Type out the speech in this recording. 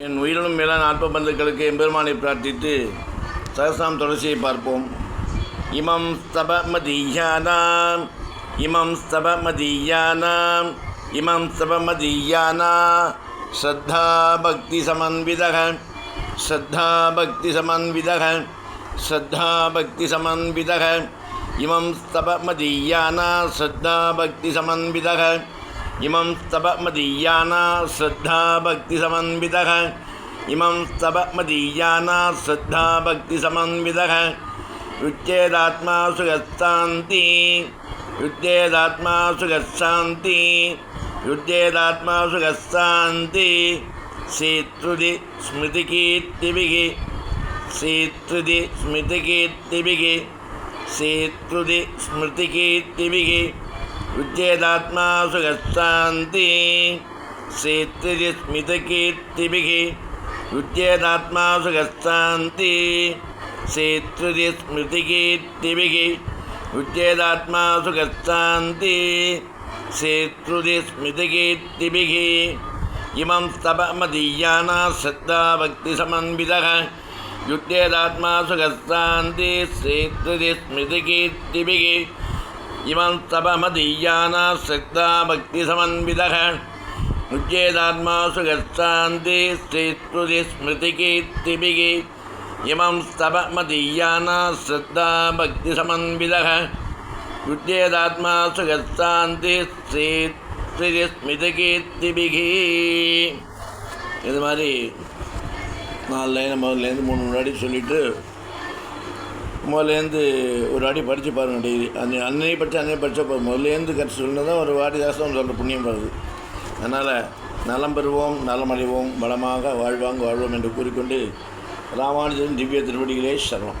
என் உயிரிலும் மேலான ஆத்ம பந்துக்களுக்கு எம்பெருமானை பிரார்த்தித்து சகசாம் தொடர்ச்சியை பார்ப்போம். இமம் ஸ்தபமதீயானாம் இமம் ஸ்தபமதீயானாம் இமம் ஸ்தபமதீயானா ஸ்ரத்தா பக்தி சமன்விதக ஸ்ரத்தா பக்தி சமன்விதக ஸ்ரத்தா பக்தி சமன்விதக இமம் ஸ்தபமதீயானா ஸ்ரத்தா பக்தி சமன்விதக इमं तप मदीयाना श्रद्धा भक्ति समन्वित इमं तप मदीयाना श्रद्धा भक्ति भक्तिसमन्वितः युच्चेदात्मा सुगच्छान्ति युद्धेदात्मा सुगच्छान्ति युद्धेदात्मा सुगच्छान्ति सीतृदि स्मृतिकीर्तिभिः। सीतृदि स्मृतिकीर्तिभिः। सीतृदि स्मृतिकीर्तिभिः। विद्येदात्मा सुखशान्ति सेत्रिस्मितकीर्तिभिः विद्येदात्मा सुखशान्ति सेत्रुदिस्मृतिकीर्तिभिः विद्येदात्मा सुखशान्ति सेत्रुदिस्मृतिकीर्तिभिः इमं तप मदीयाना श्रद्धा भक्ति समन्वित युद्धेदात्मा सुखशान्ति सेत्रुदिस्मृतिकीर्तिभिः இவன் தபமதீயானா சக்தா பக்தி சமன்விதக. முச்சேதாத்மா சுகசாந்தி ஸ்ரீஸ்துதி ஸ்மிருதி கீர்த்திபிகி இமம் ஸ்தபமதீயானா ஸ்ரத்தா பக்தி சமன்விதக. யுத்தேதாத்மா சுகசாந்தி ஸ்ரீ ஸ்ரீ ஸ்மிருதி கீர்த்திபிகி இது மாதிரி நாலு லைன் நம்ம மூணு முன்னாடி சொல்லிவிட்டு முதலேருந்து ஒரு வாட்டி படித்து பாருங்கள் டெய்லி. அந்த அன்னையை படித்து அன்னையை படித்தா போதும். முதலேருந்து கற்று சொன்னதான் ஒரு வாடி தாசம் சொல்கிற புண்ணியம் வருது. அதனால் நலம் பெறுவோம் நலமடைவோம் பலமாக வாழ்வாங்க வாழ்வோம் என்று கூறிக்கொண்டு ராமானுஜன் திவ்ய திருவடிகளே சரணம்.